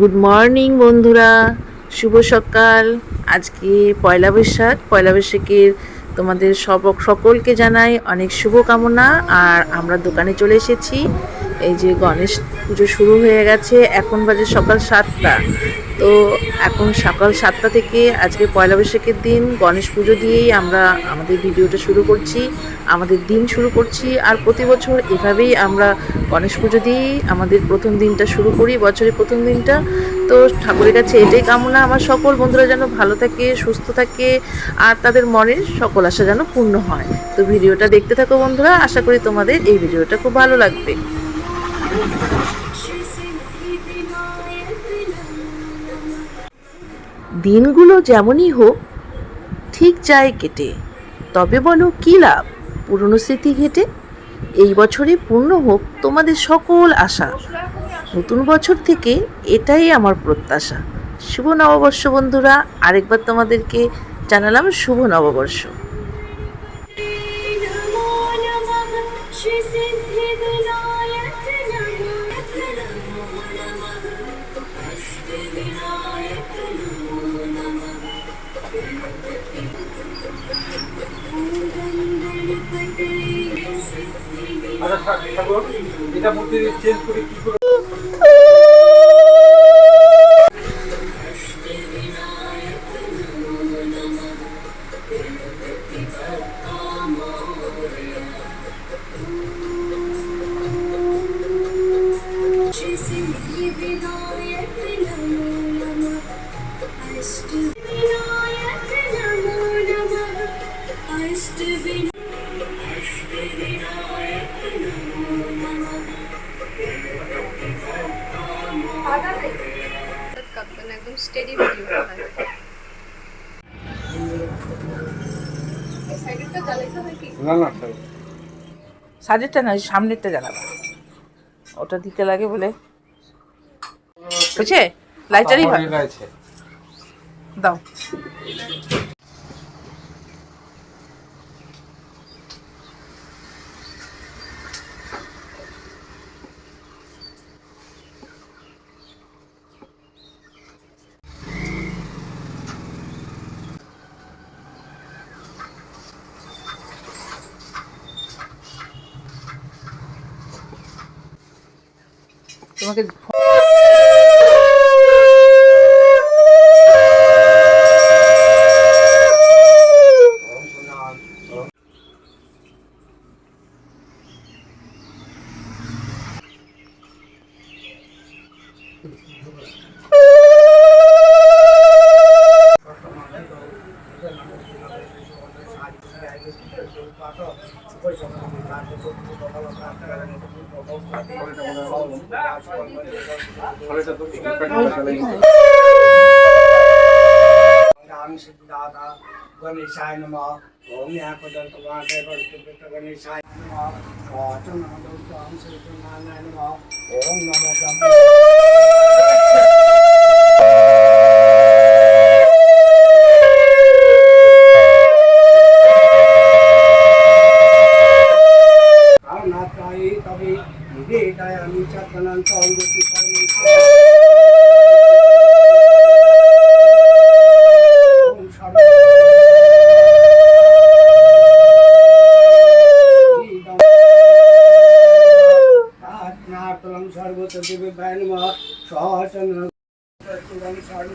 Good morning বন্ধুরা। শুভ সকাল। আজকে পয়লা বৈশাখ। পয়লা বৈশাখের তোমাদের সব সকলকে জানাই অনেক শুভকামনা। আর আমরা দোকানে চলে এসেছি। এই যে গণেশ পুজো শুরু হয়ে গেছে, এখন বাজে সকাল সাতটা। তো এখন সকাল সাতটা থেকে আজকে পয়লা বৈশাখের দিন, গণেশ পুজো দিয়েই আমরা আমাদের ভিডিওটা শুরু করছি, আমাদের দিন শুরু করছি, আর প্রতি বছর এভাবেই আমরা গণেশ পুজো দিয়েই আমাদের প্রথম দিনটা শুরু করি, বছরের প্রথম দিনটা। তো ঠাকুরের কাছে এটাই কামনা, আমার সকল বন্ধুরা যেন ভালো থাকে, সুস্থ থাকে, আর তাদের মনের সকল আশা যেন পূর্ণ হয়। তো ভিডিওটা দেখতে থাকো বন্ধুরা, আশা করি তোমাদের এই ভিডিওটা খুব ভালো লাগবে। দিনগুলো যেমনই হোক, ঠিক যায় কেটে। তবে বলো, কী লাভ? পুরনো স্মৃতি ঘেটে? এই বছরে পূর্ণ হোক তোমাদের সকল আশা। নতুন বছর থেকে এটাই আমার প্রত্যাশা। শুভ নববর্ষ বন্ধুরা। আরেকবার তোমাদেরকে জানালাম শুভ নববর্ষ। আচ্ছা ঠাকুর এটা মূর্তি চেঞ্জ করে কি করে কাঁপবে না একদম স্টেডি ভিডিও হয় সাইডেরটা সামনেরটা জ্বালাবা। ওটা দিতে লাগে বলে। বুঝছে লাইটারই দাও। তোমাকে राम सिद्धाता गणेशाय नम ओम यहाँ को दंत गणेशाय नमः ओम नमो ब्रह्म দেবে ব্যান সহচন স্বর্ণ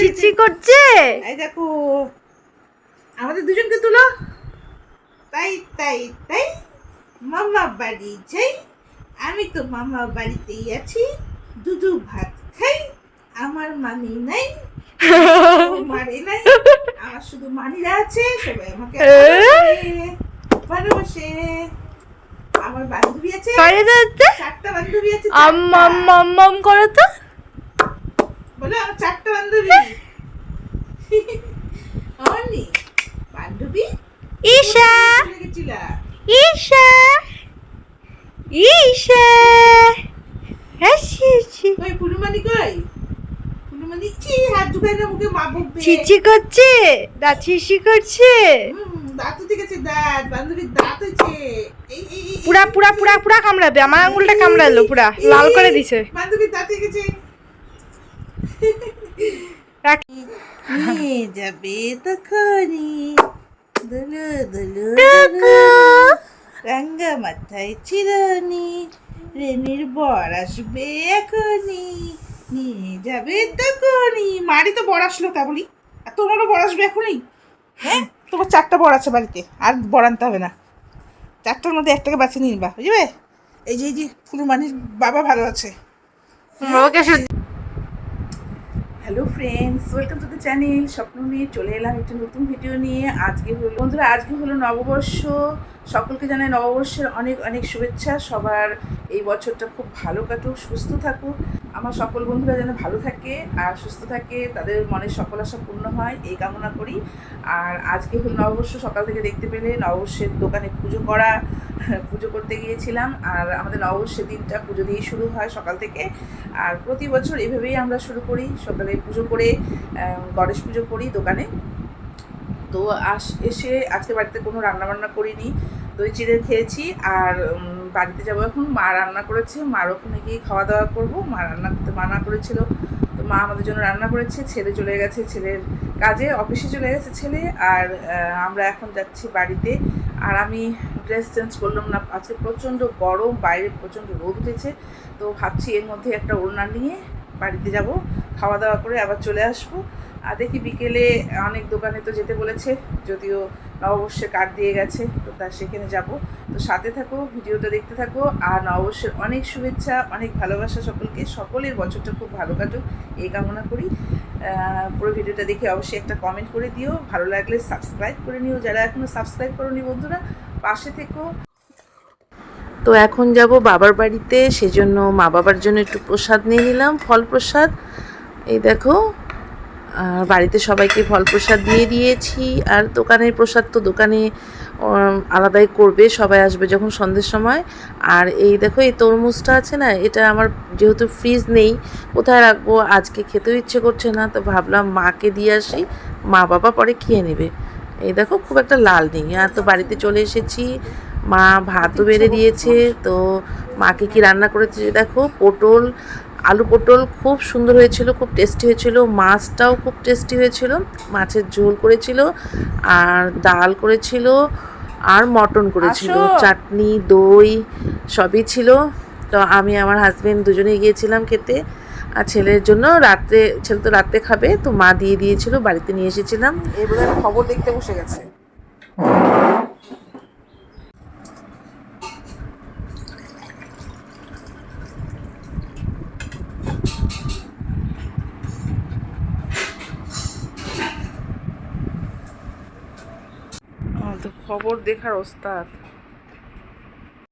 ছিচি করছে? এই দেখো আমাদের দুজনকে তুলো তাই তাই তাই মামা বাড়ি যাই। আমি তো মামা বাড়িতেই আছি দুধু ভাত খাই আমার মানি নাই মানি নাই আমার শুধু মানিরা আছে সবাই আমাকে ভালোবাসে আমার বান্ধবী আছে করে যাচ্ছে? চারটা বান্ধবী আছে আম মাম মাম মাম করো তো? বলে আমার চারটা বান্ধবী। কই ফুলুমানি কই ফুলুমানি ছি হাত ঢুকাই না মুখে মা বকবে। ছিচি করছে? দাঁত শিশি করছে? দাঁত উঠে গেছে দাঁত বান্ধবীর দাঁত হয়েছে। পুরা পুরা পুরা পুরা কামড়াবে আমার আঙুলটা কামড়ালো পুরা লাল করে দিছে। বান্ধবীর দাঁত হয়ে গেছে। যাবে তখনই দুলু দুলু। রাঙ্গা মাথায় চিরনি রেনির বর আসবে এখনই। নিয়ে যাবে তখনই মারি তো বর আসলো তা বলি আর তোমারও বর আসবে এখনই? হ্যাঁ তোমার চারটা বর আছে বাড়িতে। আর বর আনতে হবে না। চারটার মধ্যে একটাকে নিবা বুঝবে? এই যে এই যে ফুলমানির বাবা ভালো আছে। Hello friends welcome to the channel স্বপ্ন নিয়ে চলে এলাম একটি নতুন ভিডিও নিয়ে। আজকে হলো বন্ধুরা আজকে হলো নববর্ষ। সকলকে জানাই নববর্ষের অনেক অনেক শুভেচ্ছা। সবার এই বছরটা খুব ভালো কাটুক সুস্থ থাকুক। আমার সকল বন্ধুরা যেন ভালো থাকে আর সুস্থ থাকে, তাদের মনের সকল আশা পূর্ণ হয়, এই কামনা করি। আর আজকে হলো নববর্ষ, সকাল থেকে দেখতে পেলে নববর্ষের দোকানে পুজো করা, পুজো করতে গিয়েছিলাম। আর আমাদের নববর্ষের দিনটা পুজো দিয়েই শুরু হয় সকাল থেকে। আর প্রতি বছর এভাবেই আমরা শুরু করি। সকালে পুজো করে গণেশ পুজো করি দোকানে। তো আস, এসে আজকে বাড়িতে কোনো রান্না বান্না করিনি। দই চিড়ে খেয়েছি আর বাড়িতে যাব এখন। মা রান্না করেছে মার ওখানে গিয়ে খাওয়া দাওয়া করব। মা রান্না করতে মানা করেছিল। তো মা আমাদের জন্য রান্না করেছে, ছেলে চলে গেছে, ছেলের কাজে, অফিসে চলে গেছে ছেলে। আর আমরা এখন যাচ্ছি বাড়িতে। আর আমি ড্রেস চেঞ্জ করলাম না, আজকে প্রচণ্ড গরম, বাইরে প্রচণ্ড রোদ উঠেছে। তো ভাবছি এর মধ্যে একটা ওড়না নিয়ে বাড়িতে যাব, খাওয়া দাওয়া করে আবার চলে আসব। আর দেখি বিকেলে অনেক দোকানে তো যেতে বলেছে, যদিও নববর্ষে কার্ড দিয়ে গেছে, তো তার সেখানে যাব। তো সাথে থাকো, ভিডিওটা দেখতে থাকো, আর নববর্ষের অনেক শুভেচ্ছা, অনেক ভালোবাসা সকলকে। সকলের বছরটা খুব ভালো কাটুক, এই কামনা করি। পুরো ভিডিওটা দেখে অবশ্যই একটা কমেন্ট করে দিও। ভালো লাগলে সাবস্ক্রাইব করে নিও। যারা এখনও সাবস্ক্রাইব করোনি বন্ধুরা, পাশে থেকো। তো এখন যাব বাবার বাড়িতে, সেজন্য মা বাবার জন্য একটু প্রসাদ নিয়ে নিলাম, ফল প্রসাদ। এই দেখো আর বাড়িতে সবাইকে ফল প্রসাদ দিয়ে দিয়েছি। আর দোকানের প্রসাদ তো দোকানে আলাদাই করবে, সবাই আসবে যখন সন্ধ্যের সময়। আর এই দেখো, এই তরমুজটা আছে না, এটা আমার যেহেতু ফ্রিজ নেই, কোথায় রাখব? আজকে খেতেও ইচ্ছে করছে না, তো ভাবলাম মাকে দিয়ে আসি, মা বাবা পরে খেয়ে নেবে। এই দেখো, খুব একটা লাল নেই। আর তো বাড়িতে চলে এসেছি, মা ভাতও বেড়ে দিয়েছে, তো মাকে কি রান্না করেছে দেখো? পটল আলু পটল খুব সুন্দর হয়েছিল খুব টেস্টি হয়েছিল মাছটাও খুব টেস্টি হয়েছিল মাছের ঝোল করেছিল আর ডাল করেছিল আর মটন করেছিল চাটনি দই সবই ছিল। তো আমি আমার হাজবেন্ড দুজনেই গিয়েছিলাম খেতে আর ছেলের জন্য রাত্রে ছেলে তো রাত্রে খাবে তো মা দিয়ে দিয়েছিল বাড়িতে নিয়ে এসেছিলাম। বোধহয় খবর দেখতে বসে গেছে আমার তো খবর দেখার ওস্তাদ।